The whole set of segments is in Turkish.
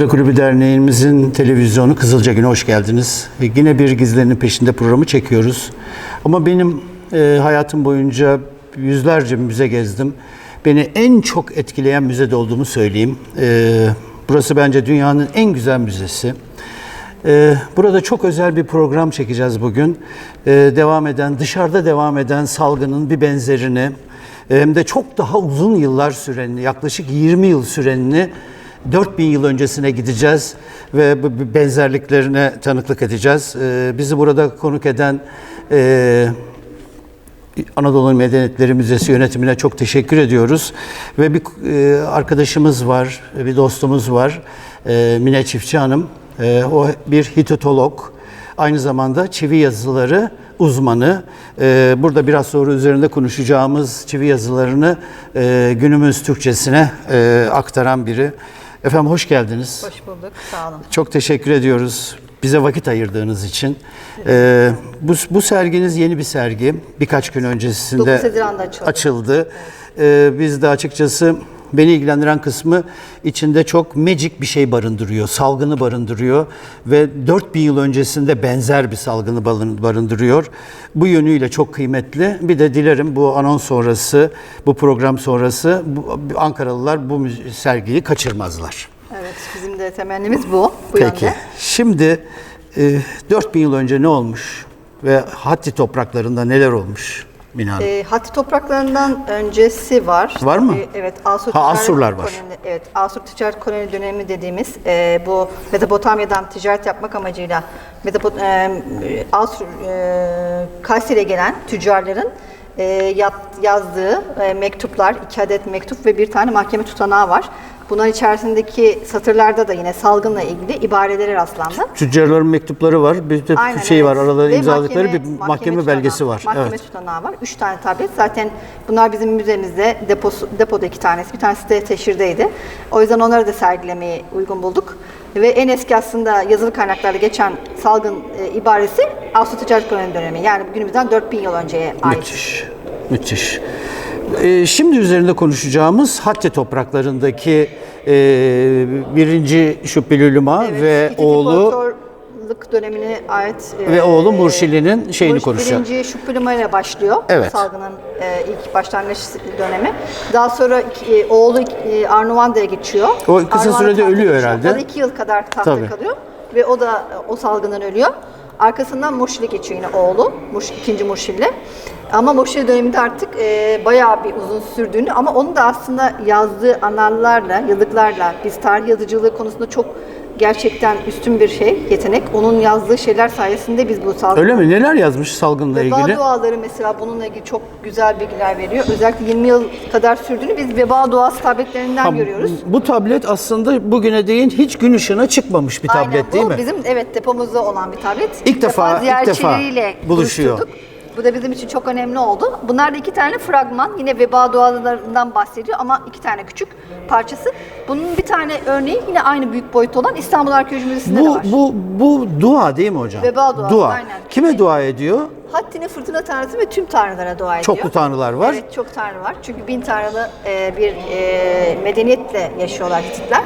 Ankara Kulübü Derneğimizin televizyonu Kızılca Günü hoş geldiniz. E, Yine bir gizlerinin peşinde programı çekiyoruz. Ama benim e, hayatım boyunca yüzlerce müze gezdim. Beni en çok etkileyen müzede olduğumu söyleyeyim. E, burası bence dünyanın en güzel müzesi. Ee, Burada çok özel bir program çekeceğiz bugün. Ee, Devam eden, dışarıda devam eden salgının bir benzerini e, hem de çok daha uzun yıllar sürenini, yaklaşık 20 yıl sürenini 4000 yıl öncesine gideceğiz ve benzerliklerine tanıklık edeceğiz. Ee, Bizi burada konuk eden e, Anadolu Medeniyetleri Müzesi yönetimine çok teşekkür ediyoruz. Ve bir e, arkadaşımız var, bir dostumuz var. E, Mine Çiftçi Hanım. O bir Hititolog. Aynı zamanda çivi yazıları uzmanı. Burada biraz sonra üzerinde konuşacağımız çivi yazılarını günümüz Türkçesine aktaran biri. Efendim hoş geldiniz. Hoş bulduk. Sağ olun. Çok teşekkür ediyoruz bize vakit ayırdığınız için. Ee, bu, bu serginiz yeni bir sergi. Birkaç gün öncesinde 9 Haziran'da açıldı. açıldı. Ee, biz de açıkçası beni ilgilendiren kısmı içinde çok magic bir şey barındırıyor, salgını barındırıyor ve 4000 yıl öncesinde benzer bir salgını barın- barındırıyor. Bu yönüyle çok kıymetli. Bir de dilerim bu anons sonrası, bu program sonrası bu, Ankaralılar bu sergiyi kaçırmazlar. Evet, bizim de temennimiz bu. Bu Peki. yönde. Şimdi e, 4000 yıl önce ne olmuş ve Hatti topraklarında neler olmuş Mina Hanım? E, Hatti topraklarından öncesi var. Var mı? E, evet, Asur Ha, Asurlar var. koloni- evet, Asur ticaret koloni dönemi dediğimiz e, bu Mezopotamya'dan ticaret yapmak amacıyla Metapot e, Asur e, Kayseri'ye gelen tüccarların yazdığı e, mektuplar, iki adet mektup ve bir tane mahkeme tutanağı var. Bunların içerisindeki satırlarda da yine salgınla ilgili ibareleri rastlandı. Tüccarların mektupları var, bir de Aynen, şey var, evet. aralarında Ve imzaladıkları bir mahkeme, tutanağı- belgesi var. Mahkeme evet. tutanağı var. Üç tane tablet. Zaten bunlar bizim müzemizde, deposu, depoda iki tanesi. Bir tanesi de teşhirdeydi. O yüzden onları da sergilemeyi uygun bulduk. Ve en eski aslında yazılı kaynaklarda geçen salgın e, ibaresi Asya Ticaret Koloni dönemi. Yani günümüzden 4000 yıl önceye ait. Müthiş, müthiş. Ee, şimdi üzerinde konuşacağımız Hatti topraklarındaki e, birinci Şüphülülüma Evet, ve oğlu İmparatorluk dönemine ait e, Ve oğlu Murşili'nin şeyini Murş- konuşacak. Birinci Şüphülüma ile başlıyor Evet. salgının e, ilk başlangıç dönemi. Daha sonra e, oğlu e, Arnavanda'ya geçiyor. O kısa sürede ölüyor geçiyor. herhalde. O iki yıl kadar tahta Tabii. kalıyor ve o da e, o salgından ölüyor. Arkasından Murşili geçiyor yine oğlu, Muş, ikinci Murşili. Ama Murşili döneminde artık e, bayağı bir uzun sürdüğünü ama onun da aslında yazdığı analarla, yazıklarla biz tarih yazıcılığı konusunda çok gerçekten üstün bir şey, yetenek. Onun yazdığı şeyler sayesinde biz bu salgın öyle mi? Neler yazmış salgınla Veba ilgili? duaları mesela bununla ilgili çok güzel bilgiler veriyor. Özellikle 20 yıl kadar sürdüğünü biz veba duası tabletlerinden Ha, görüyoruz. Bu tablet aslında bugüne değin hiç gün ışığına çıkmamış bir tablet Aynen, değil bu mi? bizim evet depomuzda olan bir tablet. İlk defa- ilk ziyaretçileriyle defa buluşuyor. Bu da bizim için çok önemli oldu. Bunlar da iki tane fragman. Yine veba dualarından bahsediyor ama iki tane küçük parçası. Bunun bir tane örneği yine aynı büyük boyut olan İstanbul Arkeoloji Müzesi'nde de Bu var. bu bu dua değil mi hocam? Veba duası, Dua. aynen. Kime dua ediyor? Hattine fırtına tanrısı ve tüm tanrılara dua ediyor. Çoklu tanrılar var. Evet çok tanrı var. Çünkü bin tanrılı e, bir e, medeniyetle yaşıyorlar Hititler.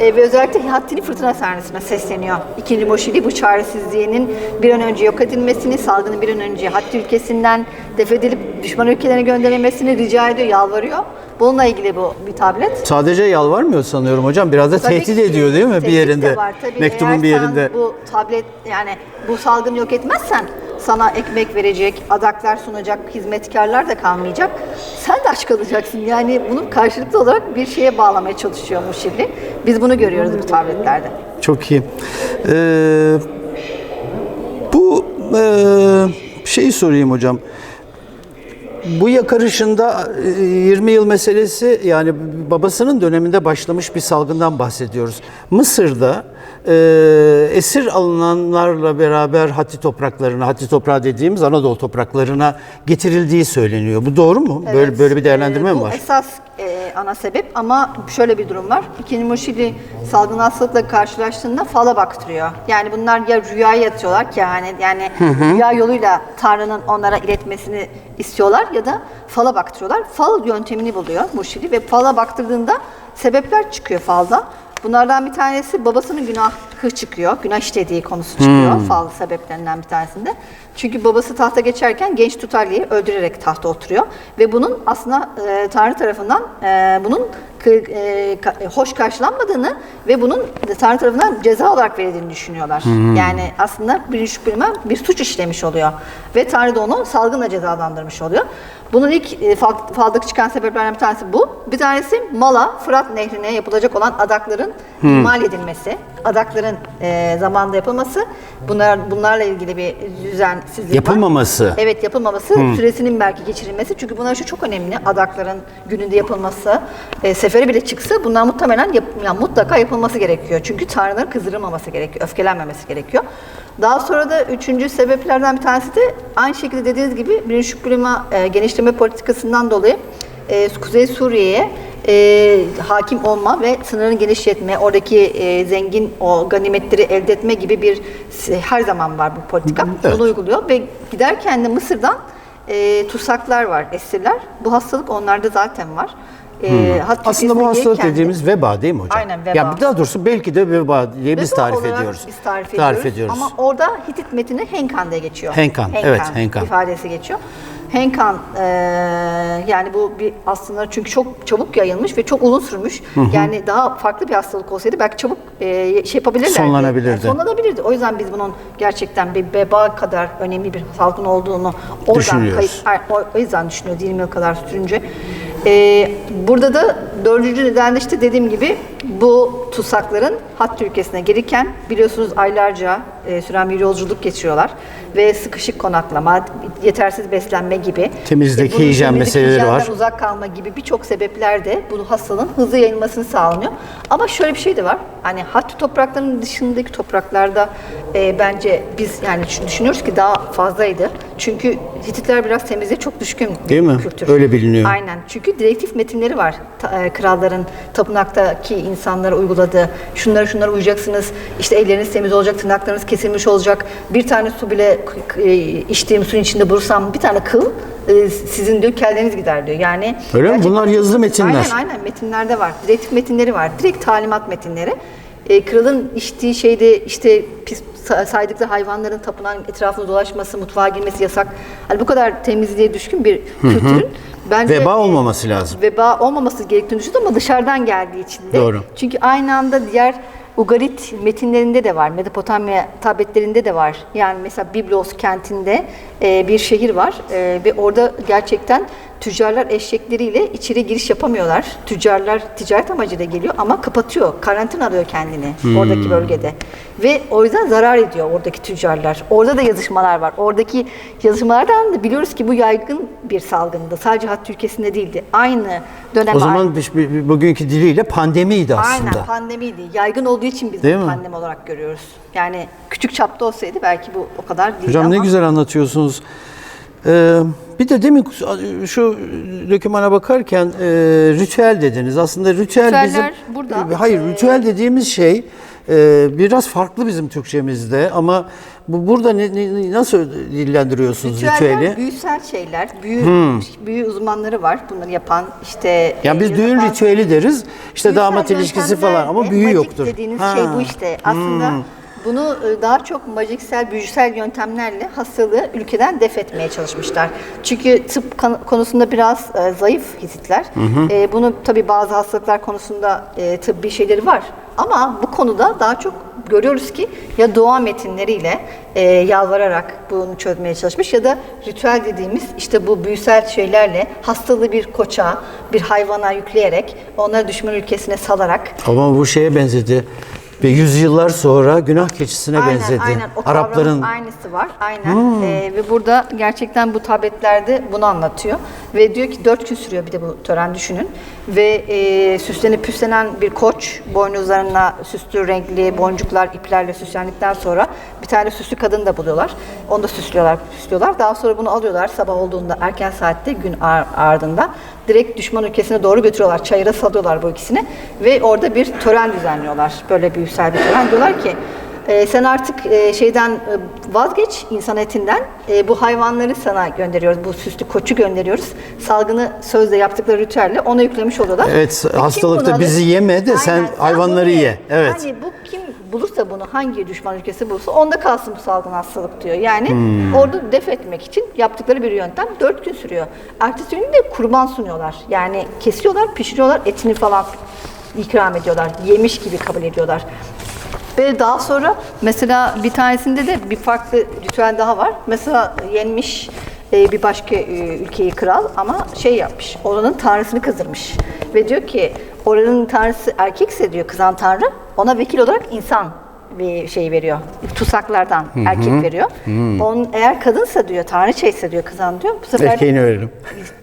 E, ve özellikle Hattini fırtına tanrısına sesleniyor. İkinci Moşili bu çaresizliğinin bir an önce yok edilmesini, salgının bir an önce Hatti ülkesinden defedilip düşman ülkelerine gönderilmesini rica ediyor, yalvarıyor. Bununla ilgili bu bir tablet. Sadece yalvarmıyor sanıyorum hocam. Biraz da Tabii tehdit ki ediyor değil mi bir tehdit de yerinde? var. Tabii Mektubun eğer bir yerinde. bu tablet yani bu salgını yok etmezsen sana ekmek verecek, adaklar sunacak hizmetkarlar da kalmayacak. Sen de aç kalacaksın. Yani bunun karşılıklı olarak bir şeye bağlamaya çalışıyor Muşilli. Biz bunu görüyoruz bu tabletlerde. Çok iyi. Ee, bu e, şeyi sorayım hocam. Bu yakarışında e, 20 yıl meselesi yani babasının döneminde başlamış bir salgından bahsediyoruz. Mısır'da e, esir alınanlarla beraber Hatti topraklarına, Hatti toprağı dediğimiz Anadolu topraklarına getirildiği söyleniyor. Bu doğru mu? Böyle Evet, böyle bir değerlendirme e, mi var? esas e, ana sebep ama şöyle bir durum var. İkinci Muşili salgın hastalıkla karşılaştığında fala baktırıyor. Yani bunlar ya rüyaya yatıyorlar ki yani yani rüya yoluyla Tanrı'nın onlara iletmesini istiyorlar ya da fala baktırıyorlar. Fal yöntemini buluyor Muşili ve fala baktırdığında sebepler çıkıyor falda. Bunlardan bir tanesi babasının günahı çıkıyor. Günah işlediği konusu çıkıyor. Fal sebeplerinden bir tanesinde. Çünkü babası tahta geçerken genç Tutalli'yi öldürerek tahta oturuyor. Ve bunun aslında e, Tanrı tarafından e, bunun hoş karşılanmadığını ve bunun Tanrı tarafından ceza olarak verildiğini düşünüyorlar. Yani aslında bir şüphelime bir suç işlemiş oluyor. Ve Tanrı da onu salgınla cezalandırmış oluyor. Bunun ilk e, fal, faldaki çıkan sebeplerden bir tanesi bu. Bir tanesi Mala, Fırat Nehri'ne yapılacak olan adakların imal edilmesi. Adakların e, zamanında yapılması. Bunlar bunlarla ilgili bir düzensizlik var. Yapılmaması. Evet yapılmaması, süresinin belki geçirilmesi. Çünkü bunlar şu çok önemli. Adakların gününde yapılması, e, sefere bile çıksa bunlar muhtemelen yap, yani mutlaka yapılması gerekiyor. Çünkü tanrıların kızdırılmaması gerekiyor, öfkelenmemesi gerekiyor. Daha sonra da üçüncü sebeplerden bir tanesi de aynı şekilde dediğiniz gibi birinci şükrüma e, genişleme politikasından dolayı e, Kuzey Suriye'ye e, hakim olma ve sınırını genişletme, oradaki e, zengin o ganimetleri elde etme gibi bir her zaman var bu politika. Evet. Bunu uyguluyor ve giderken de Mısır'dan e, tutsaklar var, esirler. Bu hastalık onlarda zaten var. E, hat Aslında bu hastalık de- dediğimiz veba değil mi hocam? Aynen, veba. Ya daha doğrusu belki de veba diye biz Veba tarif olarak ediyoruz. Biz tarif ediyoruz. ediyoruz. Ama orada Hitit metni Henkan diye geçiyor. Henkan, evet, Henkan. ifadesi geçiyor. Henkan e, yani bu bir aslında çünkü çok çabuk yayılmış ve çok uzun sürmüş. Yani daha farklı bir hastalık olsaydı belki çabuk e, şey yapabilirlerdi. Sonlanabilirdi. Yani sonlanabilirdi. O yüzden biz bunun gerçekten bir veba kadar önemli bir salgın olduğunu oradan Düşünüyoruz. kayıt, o, o yüzden düşünüyoruz 20 yıl kadar sürünce. Ee, burada da dördüncü neden de işte dediğim gibi bu tutsakların Hattı ülkesine gelirken biliyorsunuz aylarca e, süren bir yolculuk geçiriyorlar ve sıkışık konaklama, yetersiz beslenme gibi. Temizlik, e, hijyen meseleleri var. uzak kalma gibi birçok sebepler de bu hastalığın hızlı yayılmasını sağlanıyor. Ama şöyle bir şey de var. Hani Hattı topraklarının dışındaki topraklarda e, bence biz yani düşün- düşünüyoruz ki daha fazlaydı. Çünkü Hititler biraz temizliğe çok düşkün bir Değil mi? kültür. Öyle biliniyor. Aynen. Çünkü direktif metinleri var. Ta- e, kralların tapınaktaki insanlara uyguladığı. Şunlara şunlara uyacaksınız. İşte elleriniz temiz olacak, tırnaklarınız kesilmiş olacak. Bir tane su bile e, içtiğim suyun içinde bulursam bir tane kıl e, sizin diyor kelleniz gider diyor. Yani Öyle mi? Bunlar yazılı metinler. Aynen aynen metinlerde var. Direktif metinleri var. Direkt talimat metinleri. E, kralın içtiği şeyde işte pis sa- saydıkları hayvanların tapınağın etrafında dolaşması, mutfağa girmesi yasak. Hani bu kadar temizliğe düşkün bir kültürün bence Veba olmaması lazım. veba olmaması gerektiğini düşünüyorum ama dışarıdan geldiği için de. Doğru. Çünkü aynı anda diğer Ugarit metinlerinde de var, Mezopotamya tabletlerinde de var. Yani mesela Biblos kentinde e, bir şehir var e, ve orada gerçekten tüccarlar eşekleriyle içeri giriş yapamıyorlar. Tüccarlar ticaret amacıyla geliyor ama kapatıyor, karantina alıyor kendini oradaki bölgede. Ve o yüzden zarar ediyor oradaki tüccarlar. Orada da yazışmalar var. Oradaki yazışmalardan da biliyoruz ki bu yaygın bir salgındı. Sadece Hattı ülkesinde değildi. Aynı dönem O zaman bir- bugünkü diliyle pandemiydi aslında. Aynen pandemiydi. Yaygın olduğu için biz Değil mi? pandemi olarak görüyoruz. Yani küçük çapta olsaydı belki bu o kadar değil Hocam ama ne güzel anlatıyorsunuz. Ee, bir de demin şu dokümana bakarken e, ritüel dediniz. Aslında ritüel Ritüeller bizim... burada. E, Hayır, ritüel dediğimiz şey e, biraz farklı bizim Türkçemizde ama bu burada ne, ne- nasıl dillendiriyorsunuz ritüeller ritüeli? büyüsel şeyler. Büyü, büyü uzmanları var bunları yapan işte. Yani biz e, düğün yapan- ritüeli deriz. İşte damat ilişkisi falan ama büyü yoktur. dediğiniz Ha. şey bu işte. Aslında bunu e, daha çok majiksel, büyüsel yöntemlerle hastalığı ülkeden def etmeye çalışmışlar. Çünkü tıp konusunda biraz e, zayıf Hititler. E, bunu tabii bazı hastalıklar konusunda tıbbi şeyleri var. Ama bu konuda daha çok görüyoruz ki ya dua metinleriyle e, yalvararak bunu çözmeye çalışmış ya da ritüel dediğimiz işte bu büyüsel şeylerle hastalığı bir koça, bir hayvana yükleyerek onları düşman ülkesine salarak Ama bu şeye benzedi. Ve yüzyıllar sonra günah keçisine benzedi. O Arapların aynısı var. Aynen. Ee, ve burada gerçekten bu tabletlerde bunu anlatıyor. Ve diyor ki dört gün sürüyor bir de bu tören düşünün. Ve e, süslenip püslenen bir koç boynuzlarına süslü renkli boncuklar iplerle süslendikten sonra bir tane süslü kadın da buluyorlar. Onu da süslüyorlar, süslüyorlar. Daha sonra bunu alıyorlar sabah olduğunda erken saatte gün ar- ardında direkt düşman ülkesine doğru götürüyorlar. Çayıra salıyorlar bu ikisini ve orada bir tören düzenliyorlar. Böyle büyüsel bir tören. Diyorlar ki E, sen artık e, şeyden e, vazgeç insan etinden. E, bu hayvanları sana gönderiyoruz. Bu süslü koçu gönderiyoruz. Salgını sözle yaptıkları ritüelle ona yüklemiş oluyorlar. Evet, Ve kim hastalıkta bizi yeme de sen hayvanları bunu ye. Evet. Yani bu kim bulursa bunu hangi düşman ülkesi bulursa onda kalsın bu salgın hastalık diyor. Yani Hmm. orada def etmek için yaptıkları bir yöntem dört gün sürüyor. Ertesi gün de kurban sunuyorlar. Yani kesiyorlar, pişiriyorlar, etini falan ikram ediyorlar. Yemiş gibi kabul ediyorlar. Ve daha sonra mesela bir tanesinde de bir farklı ritüel daha var. Mesela yenmiş e, bir başka e, ülkeyi kral ama şey yapmış, oranın tanrısını kızdırmış. Ve diyor ki oranın tanrısı erkekse diyor kızan tanrı ona vekil olarak insan bir şey veriyor. Tutsaklardan erkek veriyor. Onun eğer kadınsa diyor, tanrıçaysa diyor kızan diyor. Bu sefer Erkeğini verelim.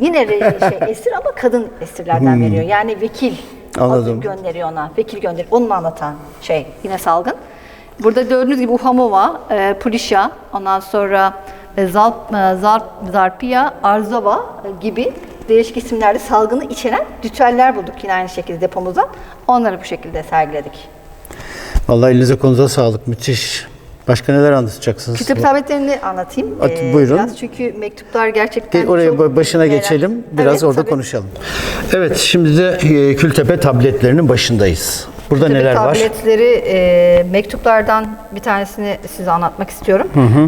yine şey, esir ama kadın esirlerden veriyor. Yani vekil Anladım. adı gönderiyor ona. Vekil gönderiyor. Onu anlatan şey yine salgın. Burada gördüğünüz gibi Uhamova, e, Pulisha, ondan sonra e, Zalp, e, Zarp, Zarpia, Arzova e, gibi değişik isimlerde salgını içeren ritüeller bulduk yine aynı şekilde depomuzdan. Onları bu şekilde sergiledik. Vallahi elinize konuza sağlık. Müthiş. Başka neler anlatacaksınız? Kitap tabletlerini anlatayım. At- Ee, buyurun. Biraz çünkü mektuplar gerçekten Ge- Oraya çok ba- başına merak- geçelim. Biraz Evet, orada tabii. konuşalım. Evet, şimdi de e, Kültepe tabletlerinin başındayız. Burada Tabii neler var? tabletleri e, mektuplardan bir tanesini size anlatmak istiyorum.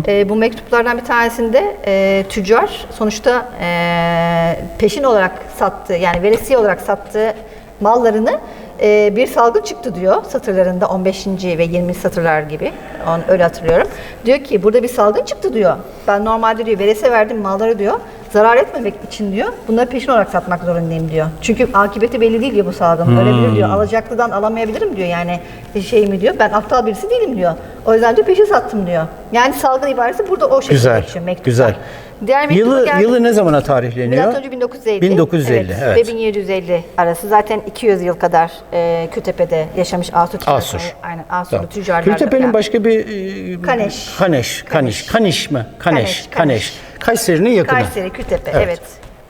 E, bu mektuplardan bir tanesinde e, tüccar sonuçta e, peşin olarak sattığı yani veresiye olarak sattığı mallarını e, bir salgın çıktı diyor satırlarında 15. ve 20. satırlar gibi. Onu öyle hatırlıyorum. Diyor ki burada bir salgın çıktı diyor. Ben normalde diyor veresiye verdim malları diyor. Zarar etmemek için diyor. Bunları peşin olarak satmak zorundayım diyor. Çünkü akıbeti belli değil diyor bu salgın. Ölebilir diyor. Alacaklıdan alamayabilirim diyor. Yani şey mi diyor. Ben aptal birisi değilim diyor. O yüzden diyor peşin sattım diyor. Yani salgın ibaresi burada o şekilde Güzel, geçiyor mektuplar. güzel. Diğer mektuba Yılı geldik. yılı ne zamana tarihleniyor? Milattan önce 1950. 1950, evet. Ve 1750 arası. Zaten 200 yıl kadar e, Kütepe'de yaşamış Asur tüccarları. Asur. Aynen Asur Tamam. tüccarlar. Kültepe'nin başka bir e, Kaneş. Kaneş, Kaniş, Kaniş mi? Kaneş, Kaneş, Kaneş. Kayseri'nin yakını. Kayseri, Kültepe. Evet. Evet.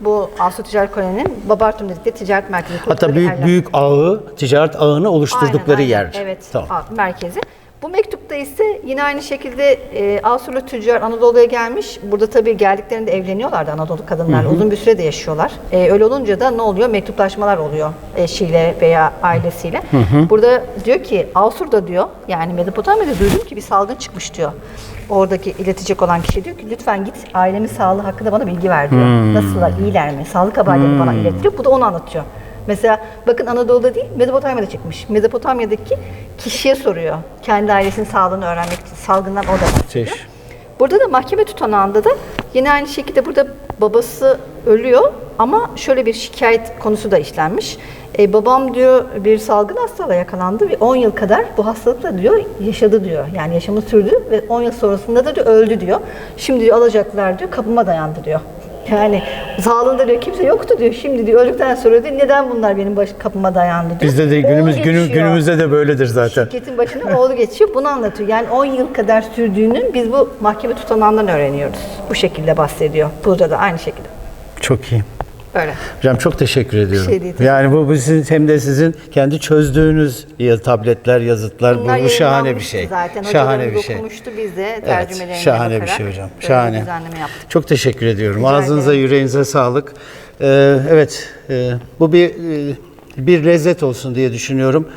Bu Asur Ticaret Koloni'nin Babartum dedikleri ticaret merkezi. Hatta büyük yerler. büyük ağı, ticaret ağını oluşturdukları Aynen, aynen. yer. Evet, Tamam. merkezi. Bu mektupta ise yine aynı şekilde e, Asurlu tüccar Anadolu'ya gelmiş. Burada tabii geldiklerinde evleniyorlardı Anadolu kadınlarla. Uzun bir süre de yaşıyorlar. E, öyle olunca da ne oluyor? Mektuplaşmalar oluyor eşiyle veya ailesiyle. Burada diyor ki Asur'da diyor yani Mezopotamya'da duydum ki bir salgın çıkmış diyor. Oradaki iletecek olan kişi diyor ki lütfen git ailemin sağlığı hakkında bana bilgi ver diyor. Nasıllar, iyiler mi? Sağlık haberlerini bana ilet diyor. Bu da onu anlatıyor. Mesela bakın Anadolu'da değil Mezopotamya'da çıkmış. Mezopotamya'daki kişiye soruyor. Kendi ailesinin sağlığını öğrenmek için salgından o da bahsediyor. Müthiş. Burada da mahkeme tutanağında da yine aynı şekilde burada babası ölüyor ama şöyle bir şikayet konusu da işlenmiş. E, babam diyor bir salgın hastalığa yakalandı ve 10 yıl kadar bu hastalıkla diyor yaşadı diyor. Yani yaşamı sürdü ve 10 yıl sonrasında da diyor öldü diyor. Şimdi diyor alacaklar diyor kapıma dayandı diyor. Yani sağlığında diyor kimse yoktu diyor. Şimdi diyor öldükten sonra diyor neden bunlar benim baş, kapıma dayandı diyor. Bizde de günümüz günü, günümüzde de böyledir zaten. Şirketin başına oğlu geçiyor. Bunu anlatıyor. Yani 10 yıl kadar sürdüğünü biz bu mahkeme tutanağından öğreniyoruz. Bu şekilde bahsediyor. Burada da aynı şekilde. Çok iyi. Öyle. Hocam çok teşekkür ediyorum. şey değil, yani bu, bu sizin hem de sizin kendi çözdüğünüz ya- tabletler, yazıtlar Bunlar bu, bu şahane bir şey. Zaten şahane bir şey. okumuştu. Biz de Evet, şahane bir şey hocam. Şahane. yaptık. Çok teşekkür ediyorum. Rica Ağzınıza, ederim. yüreğinize sağlık. Ee, evet, e, bu bir e, bir lezzet olsun diye düşünüyorum.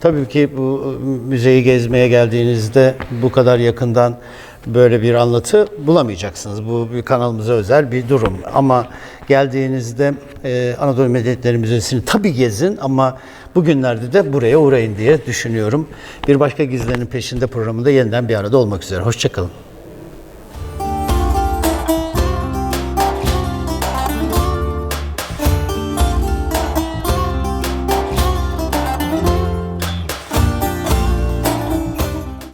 Tabii ki bu e, müzeyi gezmeye geldiğinizde bu kadar yakından böyle bir anlatı bulamayacaksınız. Bu bir kanalımıza özel bir durum. Ama geldiğinizde e, Anadolu Medeniyetleri Müzesi'ni tabii gezin ama bugünlerde de buraya uğrayın diye düşünüyorum. Bir başka Gizlerin Peşinde programında yeniden bir arada olmak üzere. Hoşçakalın.